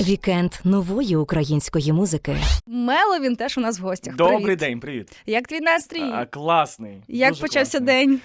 Вікенд нової української музики. Мело він теж у нас в гостях. Добрий Привіт. день, привіт. Як твій настрій? А, класний. Як дуже почався класний. день?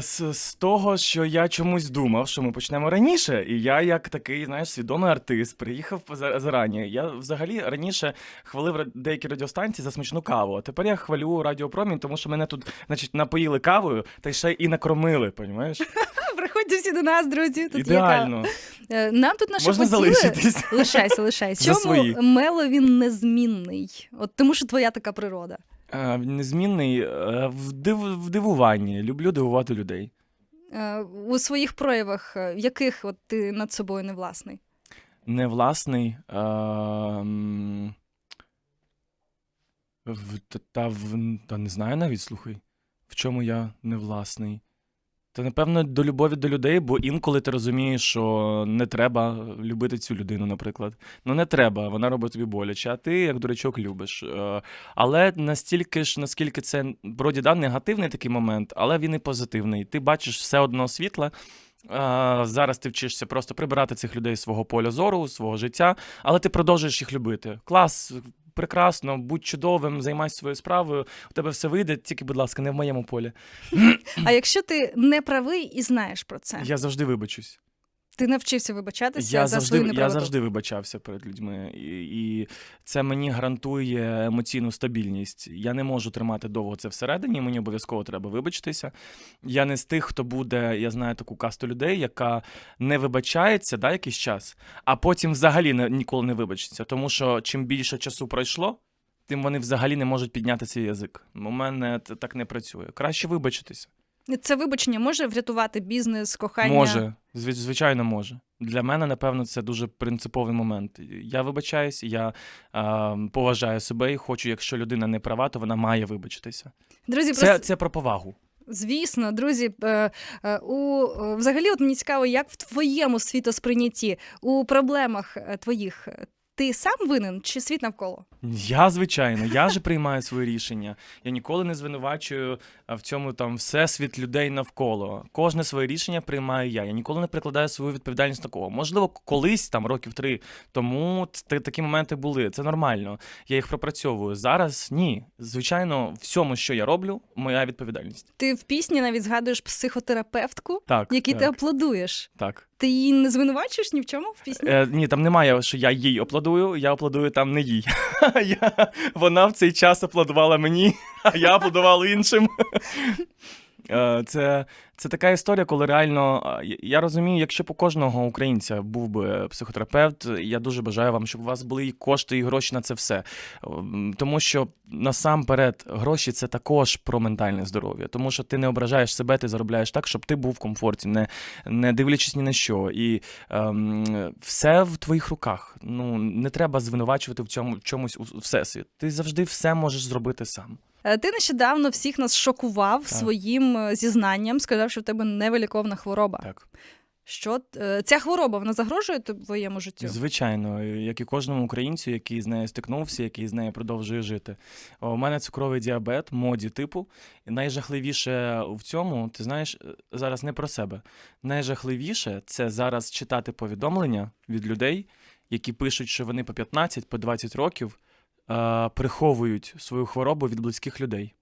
З, з того, що я чомусь думав, що ми почнемо раніше. І я, як такий, знаєш, свідомий артист, приїхав зарані. Я взагалі раніше хвалив ра- деякі радіостанції за смачну каву. А тепер я хвалю радіопромінь, тому що мене тут, значить, напоїли кавою та й ще і накормили, понімаєш? Приходьте всі до нас, друзі. Тут Ідеально. Є кава. Е, Нам тут наші Можна залишитись. Лишайся, лишайся. За Чому свої. Мело він незмінний? От тому, що твоя така природа. А, Незмінний е, в, див, в дивуванні. Люблю дивувати людей. Е, У своїх проявах, е, в яких от ти над собою не власний? не власний. А, м, в, та, та, в, та не знаю навіть, слухай, в чому я не власний. Та напевно до любові до людей, бо інколи ти розумієш, що не треба любити цю людину, наприклад. Ну не треба, вона робить тобі боляче, а ти, як дурачок, любиш. Е, Але настільки ж, наскільки це вроді да, негативний такий момент, але він і позитивний. Ти бачиш все одно світле. Зараз ти вчишся просто прибирати цих людей з свого поля зору, свого життя, але ти продовжуєш їх любити. Клас, прекрасно, будь чудовим, займайся своєю справою, у тебе все вийде, тільки, будь ласка, не в моєму полі. А якщо ти не правий і знаєш про це, Я завжди вибачусь. Ти навчився вибачатися Я за завжди, свою я завжди вибачався перед людьми, і, і це мені гарантує емоційну стабільність. Я не можу тримати довго це всередині. Мені обов'язково треба вибачитися. Я не з тих, хто буде, я знаю таку касту людей, яка не вибачається да, якийсь час, а потім взагалі не, ніколи не вибачиться. Тому що чим більше часу пройшло, тим вони взагалі не можуть підняти свій язик. У мене це так не працює. Краще вибачитися. Це вибачення може врятувати бізнес, кохання. Може, звичайно, може. Для мене, напевно, це дуже принциповий момент. Я вибачаюсь, я а, поважаю себе і хочу, якщо людина не права, то вона має вибачитися. Друзі, Це, просто це про повагу. Звісно, друзі, е, е, у е, взагалі, от мені цікаво, як в твоєму світосприйнятті у проблемах е, твоїх е, ти сам винен чи світ навколо? Я, звичайно, я же приймаю свої рішення. Я ніколи не звинувачую в цьому там всесвіт людей навколо. Кожне своє рішення приймаю я. Я ніколи не прикладаю свою відповідальність на кого. Можливо, колись там років три тому такі моменти були. Це нормально. Я їх пропрацьовую. Зараз ні. Звичайно, всьому, що я роблю, моя відповідальність. Ти в пісні навіть згадуєш психотерапевтку, Так, якій так, ти аплодуєш. так. Ти її не звинувачуєш ні в чому в пісні? Е, ні, там немає, що я їй аплодую, я аплодую там не їй. я, вона в цей час аплодувала мені, а я аплодував іншим. Е, Це, це така історія, коли реально я- розумію, якщо б у кожного українця був би психотерапевт, я дуже бажаю вам, щоб у вас були і кошти, і гроші на це все. Тому що насамперед гроші це також про ментальне здоров'я, тому що ти не ображаєш себе, ти заробляєш так, щоб ти був в комфорті, не, не дивлячись ні на що. І ем, все в твоїх руках. Ну не треба звинувачувати в цьому в чомусь у всесвіт. Ти завжди все можеш зробити сам. Е, Ти нещодавно всіх нас шокував Так. своїм е, зізнанням, сказав, що в тебе невиліковна хвороба. Так, Що е, ця хвороба вона загрожує твоєму життю? звичайно, як і кожному українцю, який з нею стикнувся, який з нею продовжує жити. У мене цукровий діабет, моді типу. І найжахливіше в цьому, ти знаєш, зараз не про себе. Найжахливіше це зараз читати повідомлення від людей, які пишуть, що вони по 15, по 20 років е, приховують свою хворобу від близьких людей.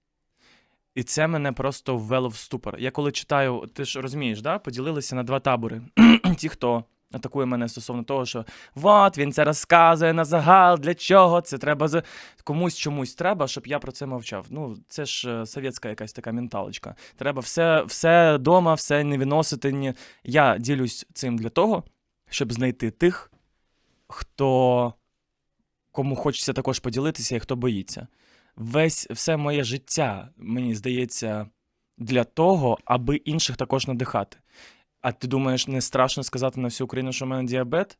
І це мене просто ввело в ступор. Я коли читаю, ти ж розумієш, да? поділилися на два табори. Ті, хто атакує мене стосовно того, що от він це розказує на загал, для чого це треба з комусь чомусь треба, щоб я про це мовчав. Ну, це ж е, совєтська якась така менталочка. Треба все, все дома, все не виносити. Ні. Я ділюсь цим для того, щоб знайти тих, хто кому хочеться також поділитися і хто боїться. Весь все моє життя, мені здається, для того, аби інших також надихати. А ти думаєш, не страшно сказати на всю Україну, що в мене діабет?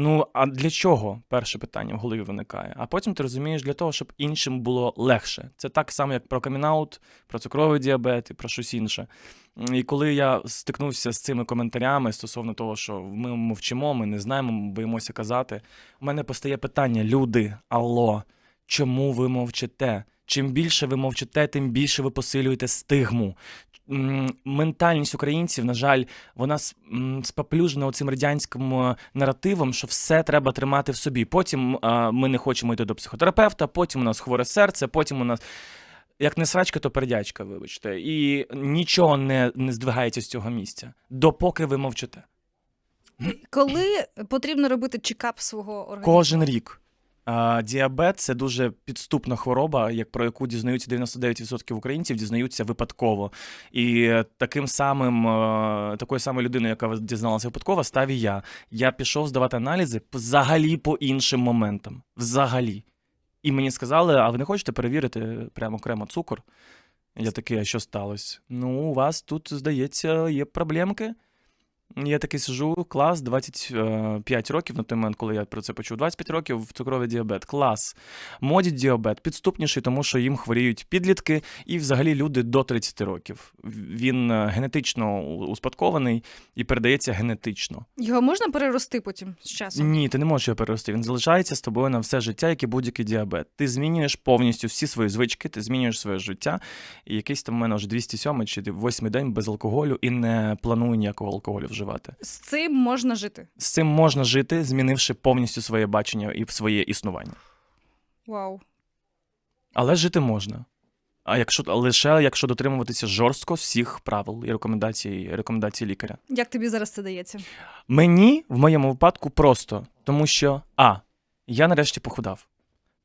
Ну, а для чого? Перше питання в голові виникає. А потім ти розумієш для того, щоб іншим було легше. Це так само, як про камінаут, про цукровий діабет і про щось інше. І коли я стикнувся з цими коментарями стосовно того, що ми мовчимо, ми не знаємо, ми боїмося казати, у мене постає питання: люди, алло, чому ви мовчите? Чим більше ви мовчите, тим більше ви посилюєте стигму. Ментальність українців, на жаль, вона споплюжена оцим радянським е, наративом, що все треба тримати в собі. Потім е, ми не хочемо йти до психотерапевта, потім у нас хворе серце, потім у нас. Як не срачка, то пердячка, вибачте. І нічого не, не здвигається з цього місця, допоки ви мовчите. Коли потрібно робити чекап свого організму? Кожен рік. Діабет це дуже підступна хвороба, як про яку дізнаються 99% українців, дізнаються випадково. І таким самим, такою самою людиною, яка дізналася випадково, став і я. Я пішов здавати аналізи взагалі по іншим моментам. Взагалі. І мені сказали: а ви не хочете перевірити прямо окремо цукор? Я такий, а що сталося? Ну, у вас тут, здається, є проблемки. Я такий сижу, клас, 25 років на той момент, коли я про це почув. 25 років цукровий діабет, клас. Моді діабет підступніший, тому що їм хворіють підлітки і взагалі люди до 30 років. Він е, генетично успадкований і передається генетично. Його можна перерости потім з часом? Ні, ти не можеш його перерости. Він залишається з тобою на все життя, як і будь-який діабет. Ти змінюєш повністю всі свої звички, ти змінюєш своє життя. І якийсь там у мене вже 207 чи 8 день без алкоголю і не планую ніякого алкоголю вживати. З цим можна жити. З цим можна жити, змінивши повністю своє бачення і своє існування. Вау. Але жити можна. А якщо лише якщо дотримуватися жорстко всіх правил і рекомендацій, рекомендацій лікаря. Як тобі зараз це дається? Мені в моєму випадку просто, тому що А. Я нарешті похудав.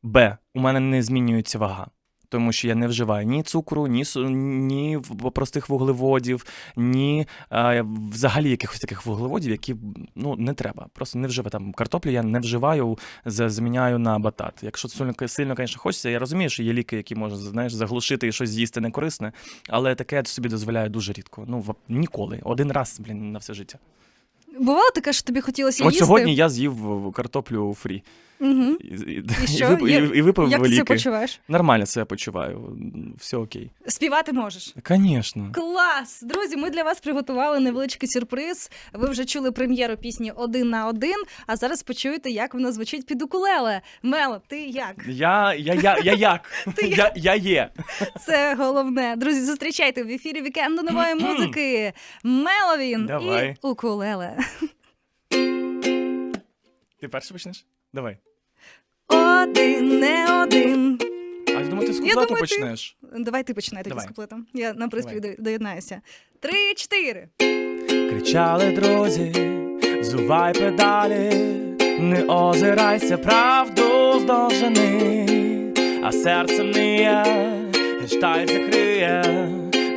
Б. У мене не змінюється вага. Тому що я не вживаю ні цукру, ні, ні простих вуглеводів, ні е, взагалі якихось таких вуглеводів, які ну, не треба. Просто не вживаю. Там картоплю я не вживаю, за- заміняю на батат. Якщо сильно, сильно, звісно, хочеться, я розумію, що є ліки, які можна знаєш, заглушити і щось з'їсти некорисне, але таке я собі дозволяю дуже рідко. Ну, ніколи. Один раз, блін, на все життя. Бувало таке, що тобі хотілося От їсти? сьогодні я з'їв картоплю фрі. Угу. І, і, що? вип- Як- і, випив Як ти ліки. це почуваєш? Нормально себе почуваю. Все окей. Співати можеш. Звісно. Клас! Друзі, ми для вас приготували невеличкий сюрприз. Ви вже чули прем'єру пісні один на один, а зараз почуєте, як вона звучить під укулеле. Мело, ти як? Я, я, я, я як? Ти я, я є. Це головне. Друзі, зустрічайте в ефірі вікенду нової музики. Меловін Давай. і укулеле. Ти перший почнеш? Давай. Один, не один. А я думаю, ти з куплету думаю, ти- почнеш. Давай ти починай тоді Давай. з куплетом. Я на приспів до- доєднаюся. Три, чотири. Кричали друзі, зувай педалі, не озирайся, правду здовжени, а серце ниє, гештальт закриє.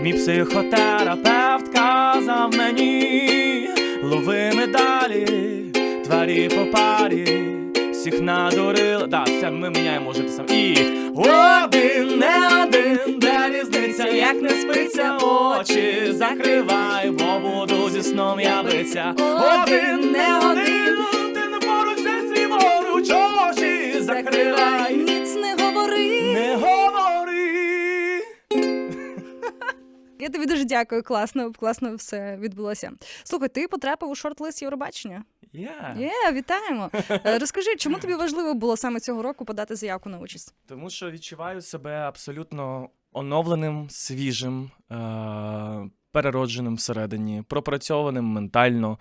Мій психотерапевт казав мені, лови медалі, тварі по парі, всіх надурила. Да, все, ми міняємо жити те саме. І один, не один, де різниця, як не спиться, очі закривай, бо буду зі сном я биться. Один, не один, дякую. Класно, класно все відбулося. Слухай, ти потрапив у шорт-лист Євробачення. Я. Є, вітаємо. Е, Розкажи, чому тобі важливо було саме цього року подати заявку на участь? Тому що відчуваю себе абсолютно оновленим, свіжим, е- переродженим всередині, пропрацьованим ментально.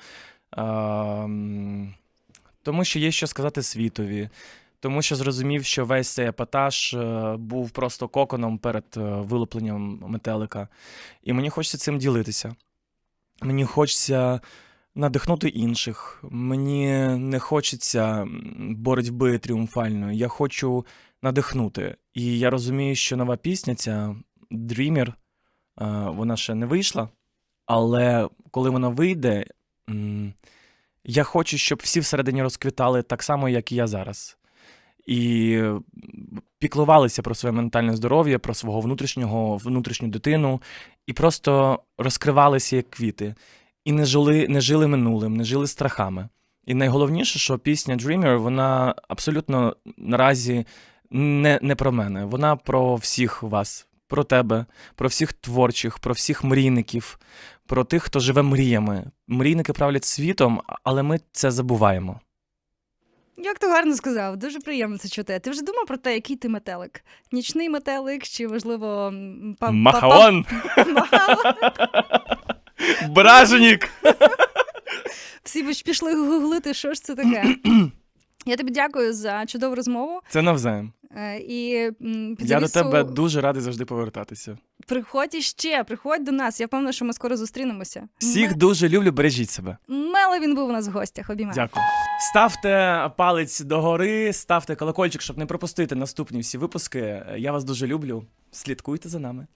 Е- тому що є що сказати світові. Тому що зрозумів, що весь цей епатаж е, був просто коконом перед е, вилупленням метелика. І мені хочеться цим ділитися. Мені хочеться надихнути інших. Мені не хочеться боротьби тріумфальної. Я хочу надихнути. І я розумію, що нова пісня, ця Dreamer, е, вона ще не вийшла. Але коли вона вийде, я хочу, щоб всі всередині розквітали так само, як і я зараз. І піклувалися про своє ментальне здоров'я, про свого внутрішнього, внутрішню дитину, і просто розкривалися як квіти. І не жили, не жили минулим, не жили страхами. І найголовніше, що пісня Dreamer, вона абсолютно наразі не, не про мене. Вона про всіх вас, про тебе, про всіх творчих, про всіх мрійників, про тих, хто живе мріями. Мрійники правлять світом, але ми це забуваємо. Як ти гарно сказав, дуже приємно це чути. Ти вже думав про те, який ти метелик? Нічний метелик чи, можливо, па- Махаон! па-? Браженік! Всі б ж пішли гуглити, що ж це таке. Я тобі дякую за чудову розмову. Це навзаєм. Е, І м, Я до тебе дуже радий завжди повертатися. Приходь іще, приходь до нас. Я впевнена, що ми скоро зустрінемося. Всіх Ме- дуже люблю, бережіть себе. Мело він був у нас в гостях. Обіймаю. Дякую. Ставте палець догори, ставте колокольчик, щоб не пропустити наступні всі випуски. Я вас дуже люблю. Слідкуйте за нами.